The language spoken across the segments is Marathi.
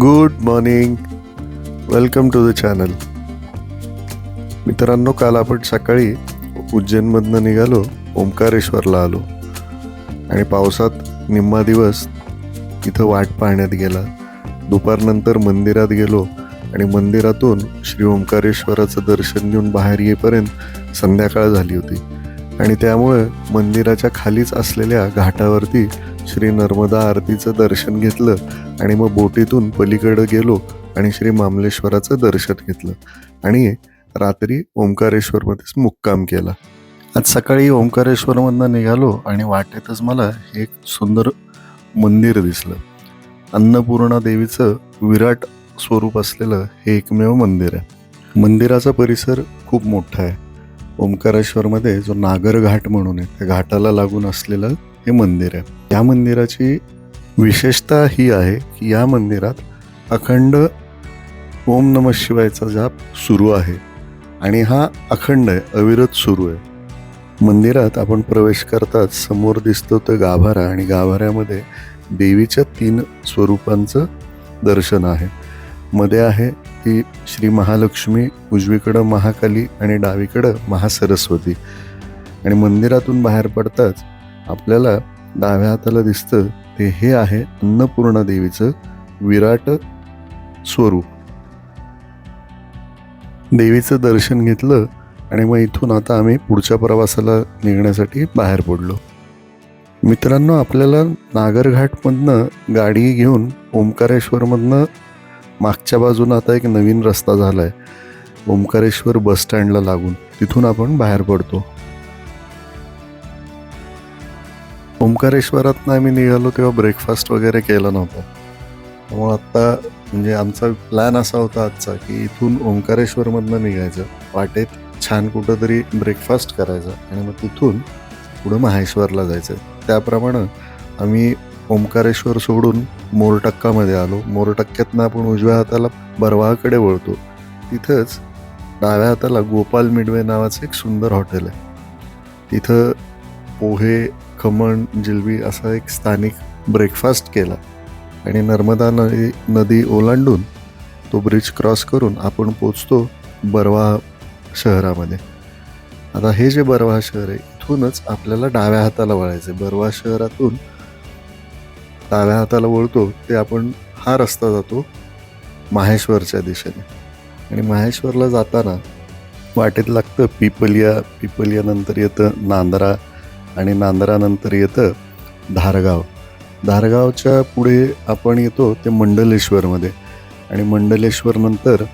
Good morning. Welcome to the channel. मित्रांनो काल आपण सकाळी उज्जैनमधनं निघालो ओंकारेश्वरला आलो. आणि पावसात निम्मा दिवस इथं वाट पाहण्यात गेला. दुपारनंतर मंदिरात गेलो आणि मंदिरातून श्री ओंकारेश्वराचं दर्शन घेऊन बाहेर येईपर्यंत संध्याकाळ झाली होती. आणि त्यामुळे मंदिराच्या खालीच असलेल्या घाटावरती श्री नर्मदा आरतीचं दर्शन घेतलं आणि मग बोटीतून पलीकडं गेलो आणि श्री मामलेश्वराचं दर्शन घेतलं. आणि रात्री ओंकारेश्वरमध्येच मुक्काम केला. आज सकाळी ओंकारेश्वरमधनं निघालो आणि वाटेतच मला एक सुंदर मंदिर दिसलं. अन्नपूर्णा देवीचं विराट स्वरूप असलेलं हे एकमेव मंदिर आहे. मंदिराचा परिसर खूप मोठा आहे. ओंकारेश्वरमध्ये जो नागरघाट म्हणून आहे त्या घाटाला लागून असलेलं हे मंदिर आहे. या मंदिराची विशेषता ही आहे की या मंदिरात अखंड ओम नम शिवायचा जाप सुरू आहे आणि हा अखंड आहे अविरत सुरू आहे. मंदिरात आपण प्रवेश करताच समोर दिसतो तो गाभारा आणि गाभाऱ्यामध्ये देवीच्या तीन स्वरूपांचं दर्शन आहे. मध्ये आहे ती श्री महालक्ष्मी उजवीकडं महाकाली आणि डावीकडं महासरस्वती. आणि मंदिरातून बाहेर पडताच आपल्याला डाव्या हाताला दिसतं ते हे आहे अन्नपूर्णा देवीचं विराट स्वरूप. देवीचं दर्शन घेतलं आणि मग इथून आता आम्ही पुढच्या प्रवासाला निघण्यासाठी बाहेर पडलो. मित्रांनो आपल्याला नागरघाटमधनं गाडी घेऊन ओंकारेश्वरमधनं मागच्या बाजूनं आता एक नवीन रस्ता झाला आहे ओंकारेश्वर बस स्टँडला लागून. तिथून आपण बाहेर पडतो. ओंकारेश्वरात आम्ही निघालो तेव्हा ब्रेकफास्ट वगैरे केला नव्हता. त्यामुळे आत्ता म्हणजे आमचा प्लॅन असा होता आजचा की इथून ओंकारेश्वरमधनं निघायचं. वाटेत छान कुठंतरी ब्रेकफास्ट करायचा आणि मग तिथून पुढं माहेश्वरला जायचं. त्याप्रमाणे आम्ही ओंकारेश्वर सोडून मोरटक्कामध्ये आलो. मोरटक्क्यातनं आपण उजव्या हाताला बरवाहाकडे वळतो. तिथंच डाव्या हाताला गोपाल मिडवे नावाचं एक सुंदर हॉटेल आहे. तिथं पोहे खमण जिलबी असा एक स्थानिक ब्रेकफास्ट केला. आणि नर्मदा नदी नदी ओलांडून तो ब्रिज क्रॉस करून आपण पोचतो बरवा शहरामध्ये. आता हे जे बरवा शहर आहे इथूनच आपल्याला डाव्या हाताला वळायचं आहे बरवा शहरातून डाव्या हाताला वळतो ते आपण हा रस्ता जातो माहेश्वरच्या दिशेने. आणि माहेश्वरला जाताना वाटेत लागतं पिपलिया पिपलियानंतर येतं नांदरा आणि नांदरानंतर येतं धारगाव. धारगावच्या पुढे आपण येतो ते मंडलेश्वरमध्ये. आणि मंडलेश्वरनंतर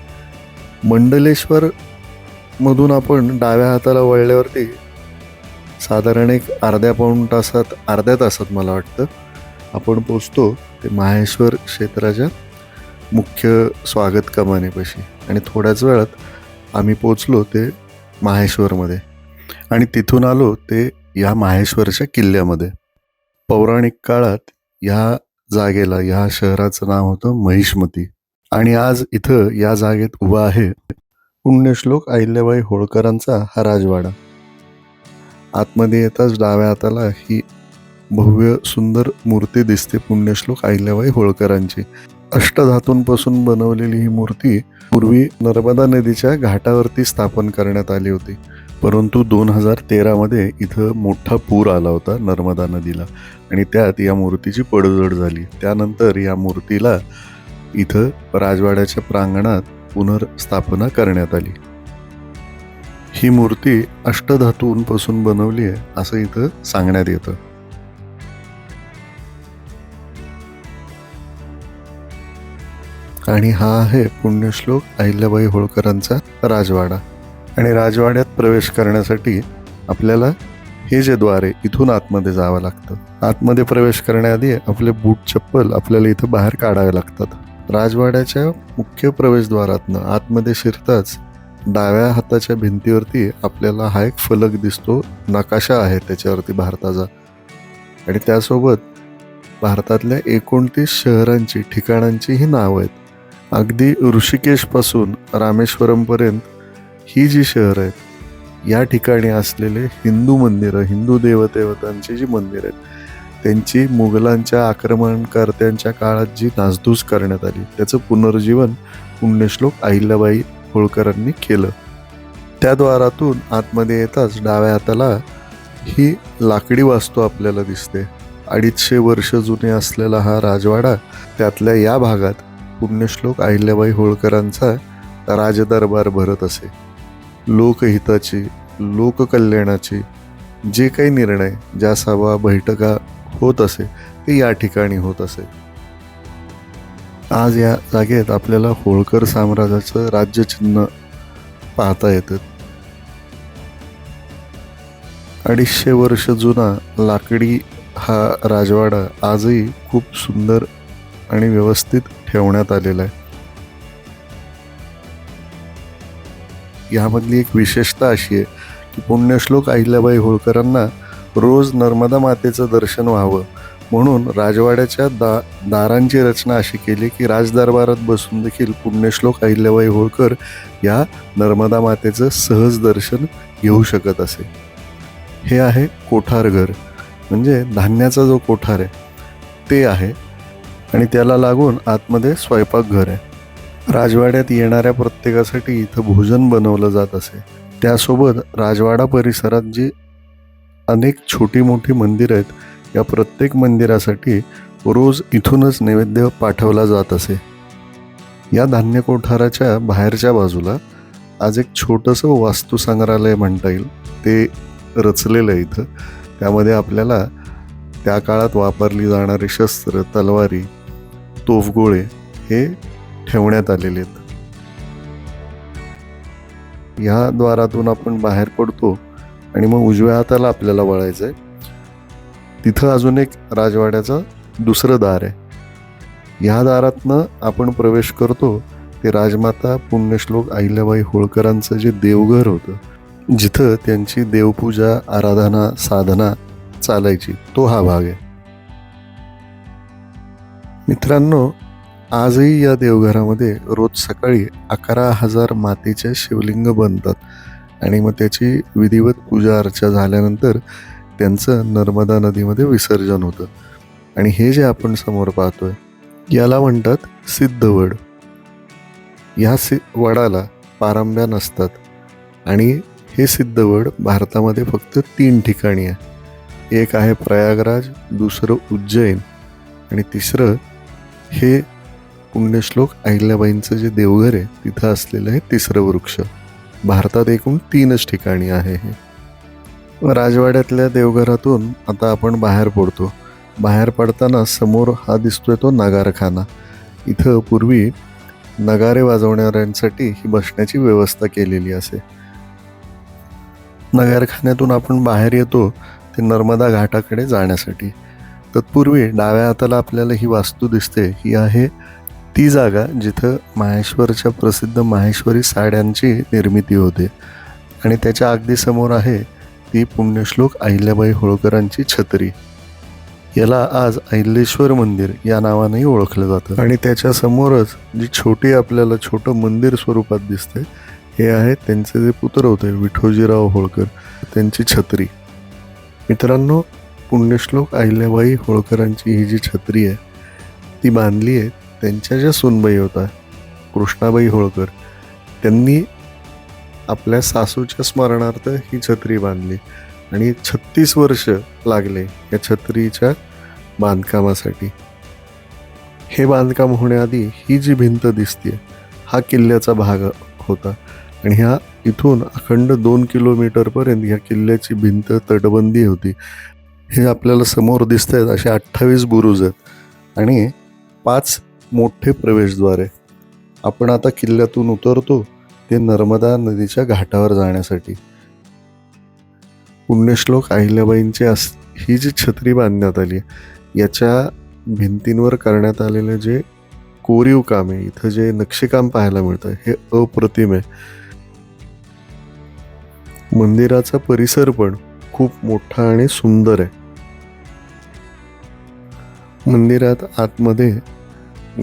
मंडलेश्वरमधून आपण डाव्या हाताला वळल्यावरती साधारण एक अर्ध्या पाऊण तासात अर्ध्या तासात मला वाटतं आपण पोचतो ते माहेश्वर क्षेत्राच्या मुख्य स्वागत कमानेपाशी आणि थोड्याच वेळात आम्ही पोचलो ते माहेश्वरमध्ये. आणि तिथून आलो ते या माहेश्वरच्या किल्ल्यामध्ये. पौराणिक काळात ह्या जागेला ह्या शहराचं नाव होतं महिष्मती. आणि आज इथं या जागेत उभा आहे पुण्यश्लोक अहिल्याबाई होळकरांचा हा राजवाडा. आतमध्ये येताच डाव्या हाताला ही भव्य सुंदर मूर्ती दिसते पुण्यश्लोक अहिल्याबाई होळकरांची. अष्टधातूंपासून बनवलेली ही मूर्ती पूर्वी नर्मदा नदीच्या घाटावरती स्थापन करण्यात आली होती. परंतु दोन हजार तेरामध्ये इथं मोठा पूर आला होता नर्मदा नदीला. आणि त्यात या मूर्तीची पडझड झाली. त्यानंतर या मूर्तीला इथं राजवाड्याच्या प्रांगणात पुनर्स्थापना करण्यात आली. ही मूर्ती अष्टधातूंपासून बनवली आहे असं इथं सांगण्यात येतं. आणि हा आहे पुण्यश्लोक अहिल्याबाई होळकरांचा राजवाडा. आणि राजवाड्यात प्रवेश करण्यासाठी आपल्याला हे जे द्वार आहे इथून आतमध्ये जावं लागतं. आतमध्ये प्रवेश करण्याआधी आपले बूट चप्पल आपल्याला इथं बाहेर काढावे लागतात. राजवाड्याच्या मुख्य प्रवेशद्वारातनं आतमध्ये शिरताच डाव्या हाताच्या भिंतीवरती आपल्याला हा एक फलक दिसतो. नकाशा आहे त्याच्यावरती भारताचा. आणि त्यासोबत भारतातल्या एकोणतीस शहरांची ठिकाणांची ही नावं आहेत. अगदी ऋषिकेशपासून रामेश्वरमपर्यंत ही जी शहरं आहेत या ठिकाणी असलेले हिंदू मंदिरं हिंदू देवदेवतांची जी मंदिरं आहेत त्यांची मुघलांच्या आक्रमणकर्त्यांच्या काळात जी नासधूस करण्यात आली त्याचं पुनर्जीवन पुण्यश्लोक अहिल्याबाई होळकरांनी केलं. त्या द्वारातून आतमध्ये येताच डाव्या हाताला ही लाकडी वास्तू आपल्याला दिसते. अडीचशे वर्ष जुने असलेला हा राजवाडा त्यातल्या या भागात पुण्यश्लोक अहिल्याबाई होळकरांचा राजदरबार भरत असे. लोकहिताची लोककल्याणाची जे काही निर्णय ज्या सभा बैठका होत असे ते या ठिकाणी होत असे. आज या जागेत आपल्याला होळकर साम्राज्याचं राज्यचिन्ह पाहता येतं. अडीचशे वर्ष जुना लाकडी हा राजवाडा आजही खूप सुंदर आणि व्यवस्थित ठेवण्यात आलेला आहे. यामधली एक विशेषता अशी आहे की पुण्यश्लोक अहिल्याबाई होळकरांना रोज नर्मदा मातेचं दर्शन व्हावं. म्हणून राजवाड्याच्या दा दारांची रचना अशी केली की राजदरबारात बसून देखील पुण्यश्लोक अहिल्याबाई होळकर या नर्मदा मातेचं सहज दर्शन घेऊ शकत असे. हे आहे कोठारघर म्हणजे धान्याचा जो कोठार आहे ते आहे. आणि त्याला लागून आतमध्ये स्वयंपाकघर आहे. राजवाड्यात येणाऱ्या प्रत्येकासाठी इथं भोजन बनवलं जात असे. त्यासोबत राजवाडा परिसरात जी अनेक छोटी मोठी मंदिरं आहेत या प्रत्येक मंदिरासाठी रोज इथूनच नैवेद्य पाठवला जात असे. या धान्य कोठाराच्या बाहेरच्या बाजूला आज एक छोटंसं वास्तुसंग्रहालय म्हणता येईल ते रचलेलं आहे इथं. त्यामध्ये आपल्याला त्या काळात वापरली जाणारी शस्त्र तलवारी तोफगोळे हे ठेवण्यात आलेले आहेत. ह्या द्वारातून आपण बाहेर पडतो आणि मग उजव्या हाताला आपल्याला वळायचं आहे तिथं अजून एक राजवाड्याचं दुसरं दार आहे. ह्या दारातनं आपण प्रवेश करतो ते राजमाता पुण्यश्लोक अहिल्याबाई होळकरांचं जे देवघर होतं जिथं त्यांची देवपूजा आराधना साधना चालायची तो हा भाग आहे. मित्रांनो आजही या देवघरामध्ये रोज सकाळी अकरा हजार मातीचे शिवलिंग बनतात. आणि मग त्याची विधिवत पूजा अर्चा झाल्यानंतर त्यांचं नर्मदा नदीमध्ये विसर्जन होतं. आणि हे जे आपण समोर पाहतोय याला म्हणतात सिद्धवड. ह्या सि वडाला पारंब्या नसतात. आणि हे सिद्धवड भारतामध्ये फक्त तीन ठिकाणी आहे. एक आहे प्रयागराज दुसरं उज्जैन आणि तिसरं हे पुण्यश्लोक अहिल्याबाईंचं जे देवघर आहे तिथं असलेलं हे तिसरं वृक्ष. भारतात एकूण तीनच ठिकाणी आहे हे. राजवाड्यातल्या देवघरातून आता आपण बाहेर पडतो. बाहेर पडताना समोर हा दिसतोय तो नगारखाना. इथं पूर्वी नगारे वाजवणाऱ्यांसाठी ही बसण्याची व्यवस्था केलेली असे. नगारखान्यातून आपण बाहेर येतो ते नर्मदा घाटाकडे जाण्यासाठी. तत्पूर्वी डाव्या हाताला आपल्याला ही वास्तू दिसते ही आहे ती जागा जिथं माहेश्वरच्या प्रसिद्ध माहेश्वरी साड्यांची निर्मिती होते. आणि त्याच्या अगदी समोर आहे ती पुण्यश्लोक अहिल्याबाई होळकरांची छत्री. याला आज अहिलेश्वर मंदिर या नावानेही ओळखलं जातं. आणि त्याच्या समोरच जी छोटी आपल्याला छोटं मंदिर स्वरूपात दिसते हे आहे त्यांचे जे पुत्र होते विठोजीराव होळकर त्यांची छत्री. मित्रांनो पुण्यश्लोक अहिल्याबाई होळकरांची ही जी छत्री आहे ती बांधली आहे त्यांच्या ज्या सुनबाई होता कृष्णाबाई होळकर त्यांनी आपल्या सासूच्या स्मरणार्थ ही छत्री बांधली. आणि छत्तीस वर्ष लागले या छत्रीच्या बांधकामासाठी. हे बांधकाम होण्याआधी ही जी भिंत दिसते हा किल्ल्याचा भाग होता. आणि ह्या इथून अखंड दोन किलोमीटरपर्यंत ह्या किल्ल्याची भिंत तटबंदी होती. हे आपल्याला समोर दिसत आहेत असे अठ्ठावीस बुरुज आहेत. आणि पाच मोठे प्रवेशद्वार आहे. आपण आता किल्ल्यातून उतरतो ते नर्मदा नदीच्या घाटावर जाण्यासाठी. पुण्यश्लोक अहिल्याबाईंची अस ही जी छत्री बांधण्यात आली याच्या भिंतींवर करण्यात आलेलं जे कोरीव काम आहे इथं जे नक्षीकाम पाहायला मिळतं हे अप्रतिम आहे. मंदिराचा परिसर पण खूप मोठा आणि सुंदर आहे. मंदिरात आतमध्ये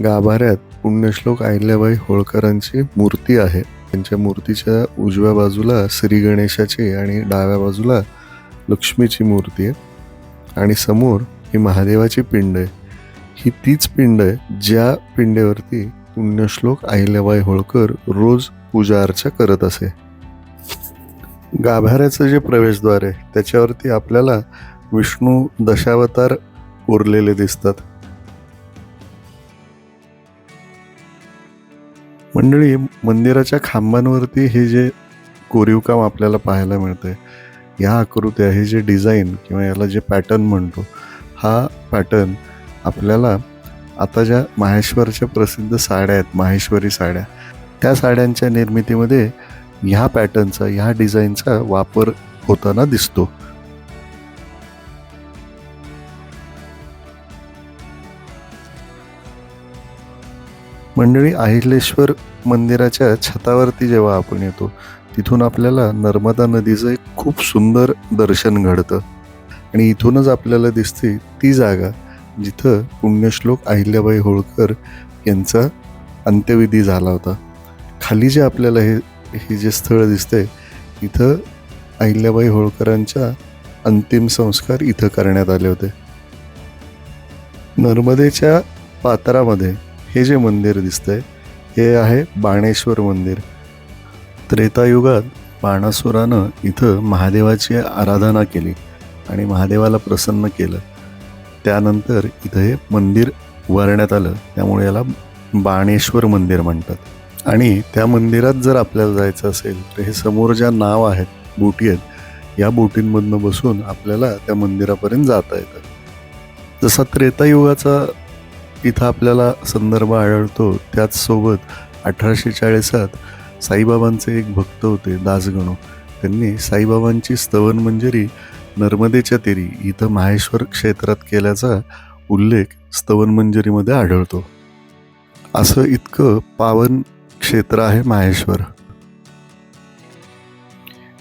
गाभाऱ्यात पुण्यश्लोक अहिल्याबाई होळकरांची मूर्ती आहे. त्यांच्या मूर्तीच्या उजव्या बाजूला श्री गणेशाची आणि डाव्या बाजूला लक्ष्मीची मूर्ती आहे. आणि समोर ही महादेवाची पिंड आहे. ही तीच पिंड आहे ज्या पिंडेवरती पुण्यश्लोक अहिल्याबाई होळकर रोज पूजा अर्चा करत असे. गाभाऱ्याचं जे प्रवेशद्वार आहे त्याच्यावरती आपल्याला विष्णू दशावतार उरलेले दिसतात. मंडळी मंदिराच्या खांबांवरती हे जे कोरीवकाम आपल्याला पाहायला मिळतंय ह्या आकृत्या हे जे डिझाईन किंवा याला जे पॅटर्न म्हणतो हा पॅटर्न आपल्याला आता ज्या माहेश्वरच्या प्रसिद्ध साड्या आहेत माहेश्वरी साड्या त्या साड्यांच्या निर्मितीमध्ये ह्या पॅटर्नचा ह्या डिझाईनचा वापर होताना दिसतो. मंडळी अहिलेश्वर मंदिराच्या छतावरती जेव्हा आपण येतो तिथून आपल्याला नर्मदा नदीचं एक खूप सुंदर दर्शन घडतं. आणि इथूनच आपल्याला दिसते ती जागा जिथं पुण्यश्लोक अहिल्याबाई होळकर यांचा अंत्यविधी झाला होता. खाली जे आपल्याला हे हे जे स्थळ दिसते इथं अहिल्याबाई होळकरांच्या अंतिम संस्कार इथं करण्यात आले होते. नर्मदेच्या पात्रामध्ये हे जे मंदिर दिसतंय हे आहे बाणेश्वर मंदिर. त्रेतायुगात बाणासुरानं इथं महादेवाची आराधना केली आणि महादेवाला प्रसन्न केलं. त्यानंतर इथं हे मंदिर उभारण्यात आलं. त्यामुळे याला बाणेश्वर मंदिर म्हणतात. आणि त्या मंदिरात जर आपल्याला जायचं असेल तर हे समोर ज्या नाव आहेत बोटी आहेत या बोटींमधनं बसून आपल्याला त्या मंदिरापर्यंत जाता येतं. जसा त्रेतायुगाचा इथं आपल्याला संदर्भ आढळतो. त्याचसोबत अठराशे चाळीसात साईबाबांचे एक भक्त होते दासगणू. त्यांनी साईबाबांची स्तवन मंजरी नर्मदेच्या तेरी इथं माहेश्वर क्षेत्रात केल्याचा उल्लेख स्तवन मंजरीमध्ये आढळतो. असं इतकं पावन क्षेत्र आहे माहेश्वर.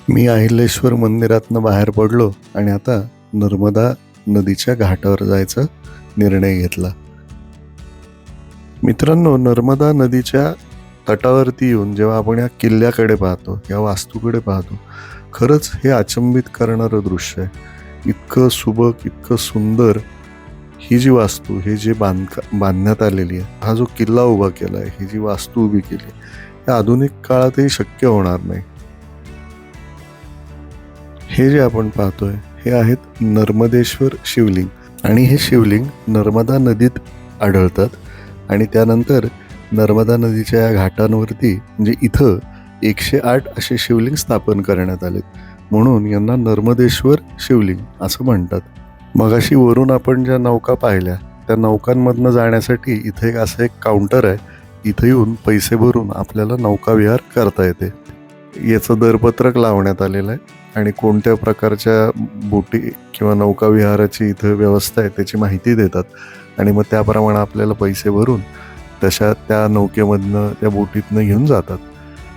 मी अहिलेश्वर मंदिरातनं बाहेर पडलो आणि आता नर्मदा नदीच्या घाटावर जायचा निर्णय घेतला. मित्रांनो नर्मदा नदीच्या तटावरती येऊन जेव्हा आपण या किल्ल्याकडे पाहतो या वास्तूकडे पाहतो खरंच हे अचंबित करणारं दृश्य आहे. इतकं सुबक इतकं सुंदर ही जी वास्तू हे जे बांधका बांधण्यात आलेली आहे हा जो किल्ला उभा केला आहे ही जी वास्तू उभी केली हे आधुनिक काळातही शक्य होणार नाही. हे जे आपण पाहतोय हे आहेत नर्मदेश्वर शिवलिंग आणि हे शिवलिंग नर्मदा नदीत आढळतात. आणि त्यानंतर नर्मदा नदीच्या या घाटांवरती म्हणजे इथं एकशे आठ असे शिवलिंग स्थापन करण्यात आलेत. म्हणून यांना नर्मदेश्वर शिवलिंग असं म्हणतात. मगाशी वरून आपण ज्या नौका पाहिल्या त्या नौकांमधनं जाण्यासाठी इथे एक असं एक काउंटर आहे. इथं येऊन पैसे भरून आपल्याला नौकाविहार करता येते. याचं दरपत्रक लावण्यात आलेलं आहे. आणि कोणत्या प्रकारच्या बोटी किंवा नौकाविहाराची इथं व्यवस्था आहे त्याची माहिती देतात. आणि मग त्याप्रमाणे आपल्याला पैसे भरून तशा त्या नौकेमधनं त्या बोटीतनं घेऊन जातात.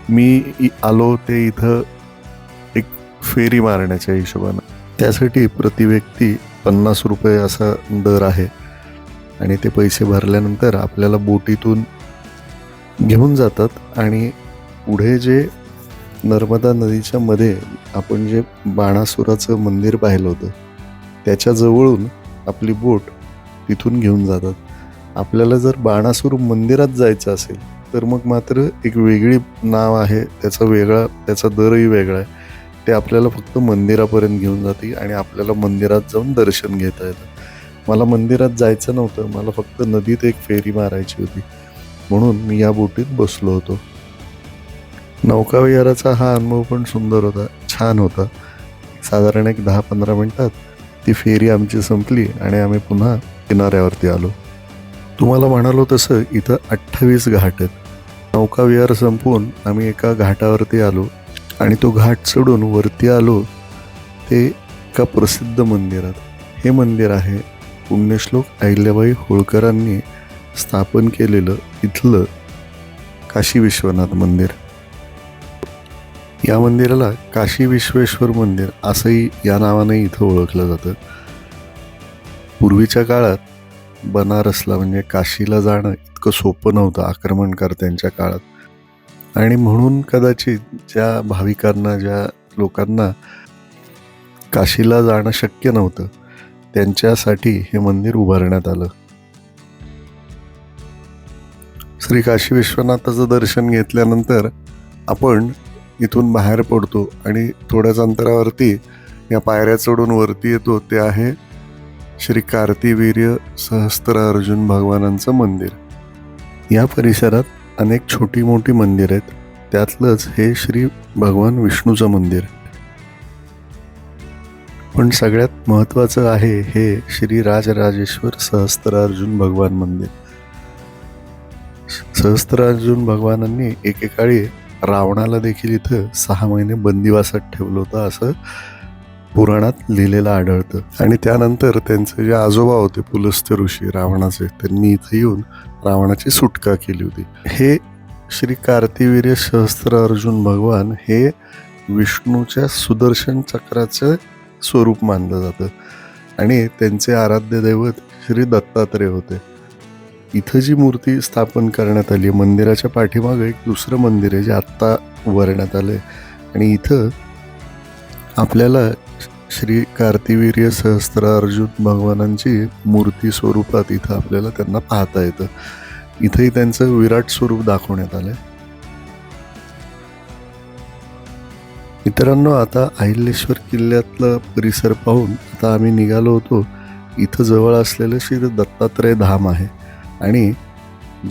मी आलो ते इथं एक फेरी मारण्याच्या हिशोबानं. त्यासाठी प्रति व्यक्ती पन्नास रुपये असा दर आहे. आणि ते पैसे भरल्यानंतर आपल्याला बोटीतून घेऊन जातात आणि पुढे जे नर्मदा नदीच्या मध्ये आपण जे बाणासुराचं मंदिर पाहिलं होतं त्याच्याजवळून आपली बोट तिथून घेऊन जातात. आपल्याला जर बाणासूर मंदिरात जायचं असेल तर मग मात्र एक वेगळी नाव आहे त्याचा वेगळा त्याचा दरही वेगळा आहे. ते आपल्याला फक्त मंदिरापर्यंत घेऊन जाते आणि आपल्याला मंदिरात जाऊन दर्शन घेता येतं. मला मंदिरात जायचं नव्हतं मला फक्त नदीत एक फेरी मारायची होती. म्हणून मी या बोटीत बसलो होतो. नौकाविहाराचा हा अनुभव पण सुंदर होता छान होता. साधारण एक दहा पंधरा मिनटात ती फेरी आमची संपली आणि आम्ही पुन्हा किनाऱ्यावरती आलो. तुम्हाला म्हणालो तसं इथं अठ्ठावीस घाट आहेत. नौकाविहार संपवून आम्ही एका घाटावरती आलो आणि तो घाट चढून वरती आलो. ते एका प्रसिद्ध मंदिरात. हे मंदिर आहे पुण्यश्लोक अहिल्याबाई होळकरांनी स्थापन केलेलं इथलं काशी विश्वनाथ मंदिर. या मंदिराला काशी विश्वेश्वर मंदिर असंही या नावाने इथं ओळखलं जातं. पूर्वीच्या काळात बनारसला म्हणजे काशीला जाणं इतकं सोपं नव्हतं आक्रमणकर्त्यांच्या काळात. आणि म्हणून कदाचित ज्या भाविकांना ज्या लोकांना काशीला जाणं शक्य नव्हतं त्यांच्यासाठी हे मंदिर उभारण्यात आलं. श्री काशी विश्वनाथाचं दर्शन घेतल्यानंतर आपण इथून बाहेर पडतो आणि थोड्याच अंतरावरती या पायऱ्या चढून वरती येतो. ते आहे श्री कार्तिवीर्य सहस्त्र अर्जुन भगवानांचं मंदिर. या परिसरात अनेक छोटी मोठी मंदिर आहेत. त्यातलंच हे श्री भगवान विष्णूचं मंदिर. पण सगळ्यात महत्त्वाचं आहे हे श्री राजराजेश्वर सहस्त्रार्जुन भगवान मंदिर. सहस्त्रार्जुन भगवानांनी एकेकाळी रावणाला देखील इथं सहा महिने बंदिवासात ठेवलं होतं असं पुराणात लिहिलेलं आढळतं. आणि त्यानंतर त्यांचे जे आजोबा होते पुलस्त्य ऋषी रावणाचे त्यांनी इथं येऊन रावणाची सुटका केली होती. हे श्री कार्तिवीर्य सहस्त्र अर्जुन भगवान हे विष्णूच्या सुदर्शन चक्राचं स्वरूप मानलं जातं. आणि त्यांचे आराध्य दैवत श्री दत्तात्रय होते. इथं जी मूर्ती स्थापन करण्यात आली आहे मंदिराच्या पाठीमागे एक दुसरं मंदिर आहे जे आत्ता उभारण्यात आलं आहे आणि इथं आपल्याला श्री कार्तिवीर्य सहस्त्र अर्जुन भगवानांची मूर्ती स्वरूपात इथं आपल्याला त्यांना पाहता येतं. इथंही त्यांचं विराट स्वरूप दाखवण्यात आलंय. मित्रांनो आता अहिलेश्वर किल्ल्यातला परिसर पाहून आता आम्ही निघालो होतो. इथं जवळ असलेलं श्री दत्तात्रय धाम आहे आणि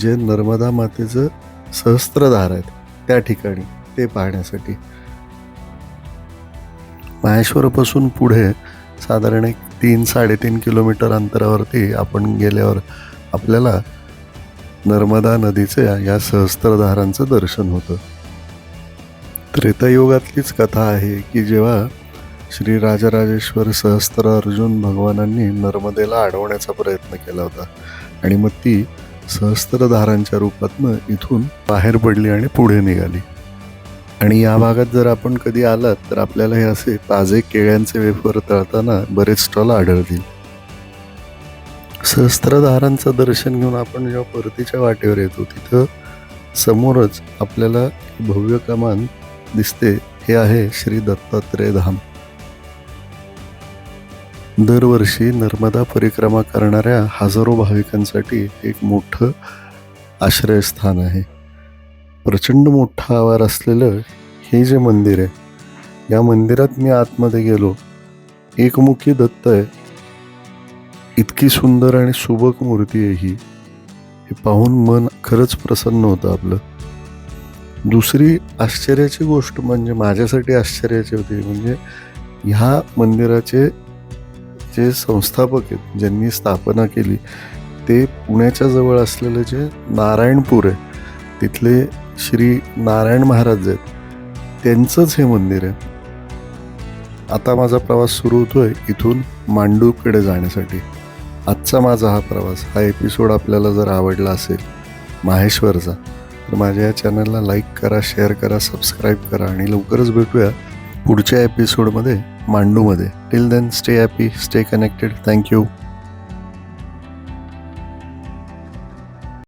जे नर्मदा मातेचं सहस्त्रधार आहेत त्या ठिकाणी ते पाहण्यासाठी. माहेश्वरपासून पुढे साधारण एक तीन साडेतीन किलोमीटर अंतरावरती आपण गेल्यावर आपल्याला नर्मदा नदीचे या सहस्त्रधारांचं दर्शन होतं. त्रेतायुगातलीच कथा आहे की जेव्हा श्री राजराजेश्वर सहस्त्र अर्जुन भगवानांनी नर्मदेला अडवण्याचा प्रयत्न केला होता आणि मग ती सहस्त्रधारांच्या रूपातनं इथून बाहेर पडली आणि पुढे निघाली. आणि या भागात जर आपण कधी आलात तर आपल्याला हे असे ताजे केळ्यांचे वेफर तळताना बरेच स्टॉल आढळतील. सहस्त्रधारांचं दर्शन घेऊन आपण जेव्हा परतीच्या वाटेवर येतो तिथं समोरच आपल्याला भव्य कमान दिसते. हे आहे श्री दत्तात्रय धाम. दरवर्षी नर्मदा परिक्रमा करणाऱ्या हजारो भाविकांसाठी एक मोठं आश्रयस्थान आहे. प्रचंड मोठा आवार असलेलं हे जे मंदिर आहे या मंदिरात मी आतमध्ये गेलो. एकमुखी दत्त आहे. इतकी सुंदर आणि सुबक मूर्ती आहे ही. हे पाहून मन खरंच प्रसन्न होतं आपलं. दुसरी आश्चर्याची गोष्ट म्हणजे माझ्यासाठी आश्चर्याची होती म्हणजे ह्या मंदिराचे जे संस्थापक आहेत ज्यांनी स्थापना केली ते पुण्याच्या जवळ असलेलं जे नारायणपूर आहे तिथले श्री नारायण महाराज आहेत त्यांचंच हे मंदिर आहे. आता माझा प्रवास सुरू होतोय इथून मांडूकडे जाण्यासाठी. आजचा माझा हा प्रवास हा एपिसोड आपल्याला जर आवडला असेल माहेश्वरचा तर माझ्या या चॅनलला लाईक करा शेअर करा सबस्क्राईब करा आणि लवकरच भेटूया पुढच्या एपिसोडमध्ये मांडूमध्ये. Till then stay happy stay connected thank you